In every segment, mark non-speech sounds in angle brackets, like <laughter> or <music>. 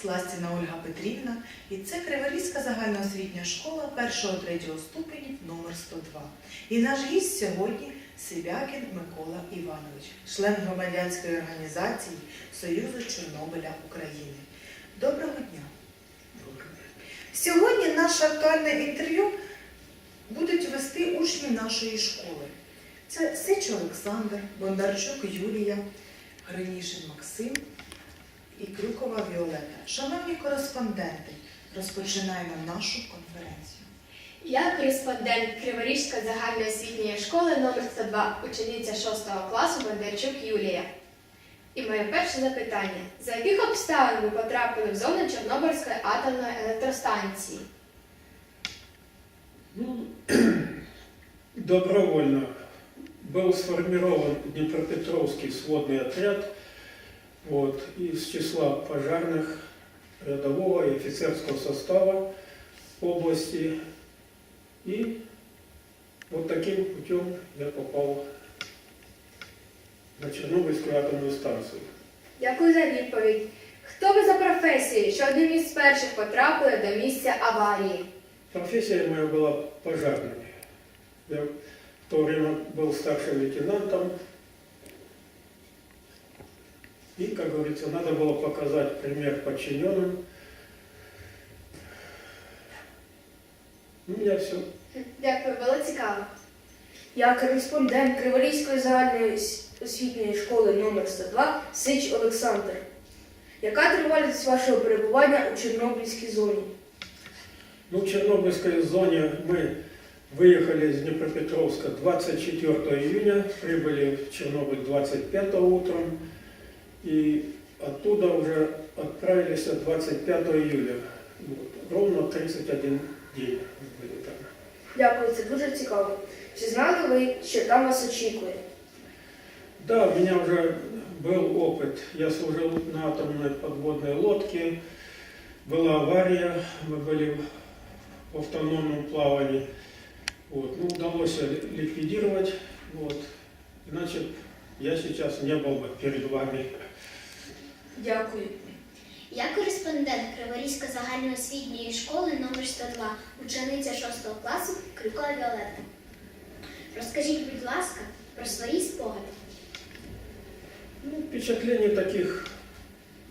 Сластіна Ольга Петрівна, і це Криворізька загальноосвітня школа 1-3 ступенів номер 102. І наш гість сьогодні Сибякін Микола Іванович, член громадянської організації Союзу Чорнобиля України. Доброго дня! Сьогодні наше актуальне інтерв'ю будуть вести учні нашої школи. Це Сич Олександр, Бондарчук Юлія, Гринішин Максим і Крюкова Віолета. Шановні кореспонденти, розпочинаємо нашу конференцію. Я кореспондент Криворізької загальноосвітньої школи номер 102, учениця 6 класу Бондарчук Юлія. І моє перше запитання: за яких обставин ви потрапили в зону Чорнобильської атомної електростанції? Ну, <clears throat> добровольно был сформирован Днепропетровский сводный отряд вот, из числа пожарных рядового и офицерского состава области. И вот таким путем я попал на Чернобыльскую атомную станцию. Дякую за відповідь. Хто ви за професією, що одним із перших потрапили до місця аварії? Профессия моя была пожарной. Я в то время был старшим лейтенантом. И, как говорится, надо было показать пример подчиненным. У меня все. Дякую, було цікаво. Я кореспондент Криворізької загальної ос- освітньої школи номер 102 Сич Олександр. Яка тривалість вашого перебування у Чорнобильській зоні? Ну, в Чернобыльской зоне мы выехали из Днепропетровска 24 июня, прибыли в Чернобыль 25 утром и оттуда уже отправились 25 июля. Вот, ровно 31 день были там. Дякую, це дуже цікаво. Чи знали ви, що там вас очікує? Да, у меня уже был опыт. Я служил на атомной подводной лодке. Была авария, мы были в автономном плавании. Вот. Ну, удалось ли- ликвидировать. Вот. Иначе я сейчас не был бы перед вами. Дякую. Я кореспондент Криворізької загальноосвітньої школи номер 102, учениця 6 класу Крюкова Віолетта. Розкажіть, будь ласка, про свої спогади. Ну, впечатлений таких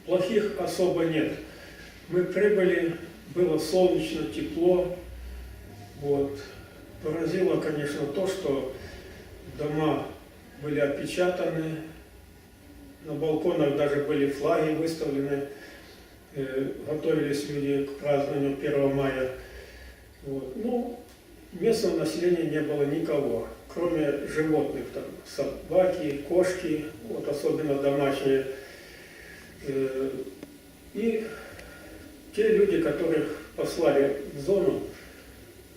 плохих особо нет. Мы прибыли, было солнечно, тепло. Вот. Поразило, конечно, то, что дома были опечатаны, на балконах даже были флаги выставлены, Э, готовились люди к празднованию 1 мая. Вот. Ну, местного населения не было никого, кроме животных, там, собаки, кошки, вот особенно домашние. Э, И те люди, которых послали в зону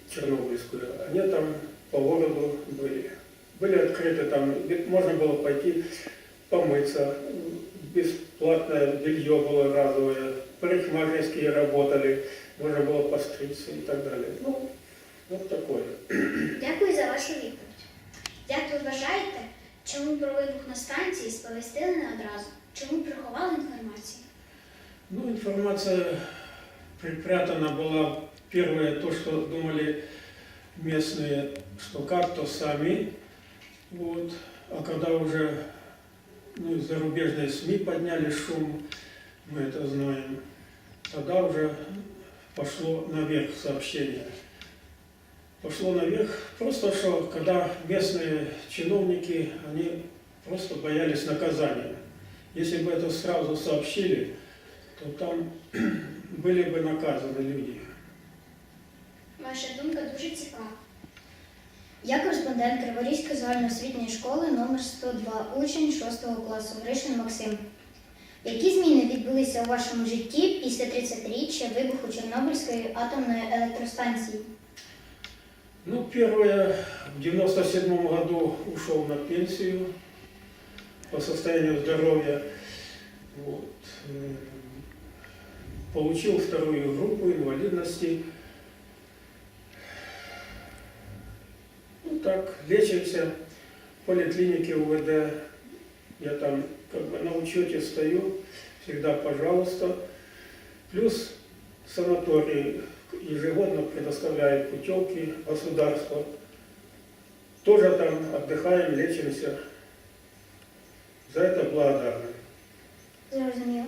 Чернобыльскую, они там по городу были. Были открыты там, где можно было пойти помыться, бесплатное белье было разовое, парикмахерские работали, можно было постричься и так далее. Ну, вот такое. Дякую за вашу відповідь. Як ви вважаєте, чому про вибух на станції сповістили не одразу? Чому приховали інформацію? Ну, информация припрятана была. Первое, то, что думали местные, что как-то сами. Вот. А когда уже ну, зарубежные СМИ подняли шум, мы это знаем, тогда уже пошло наверх сообщение. Пошло наверх просто, что когда местные чиновники, они просто боялись наказания. Если бы это сразу сообщили, то там <clears throat> были бы наказаны люди. Ваша думка дуже цікава. Я кореспондент Криворізької загальноосвітньої школи номер 102, учень 6 класу Гришин Максим. Які зміни відбулися у вашому житті після 30-річчя вибуху Чорнобильської атомної електростанції? Ну, первое, в 97 году ушел на пенсию по состоянию здоровья. Вот. Получил вторую группу инвалидности. так, лечимся в поликлинике УВД. Я там как бы на учете стою, всегда пожалуйста. Плюс санаторий ежегодно предоставляет путевки государство. Тоже там отдыхаем, лечимся. За это благодарны. Зрозуміло.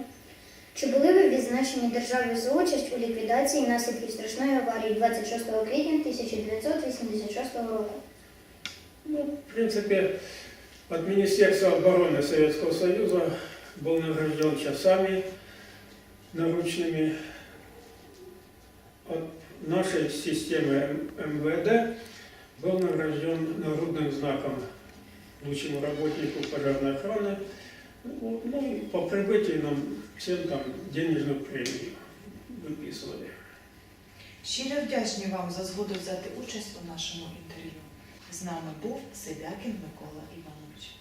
Чи були ви відзначені державою за участь у ліквідації наслідків страшної аварії 26 квітня 1986 року? Ну, в принципе, от Министерства обороны Советского Союза был награжден часами наручными. От нашей системы М- МВД был награжден нагрудным знаком лучшему работнику пожарной охраны. Ну, ну и по прибытии нам всем там денежную премию выписывали. Щиро вдячні вам за згоду взяти участь у нашому інтерв'ю. З нами був Себякін Микола Іванович.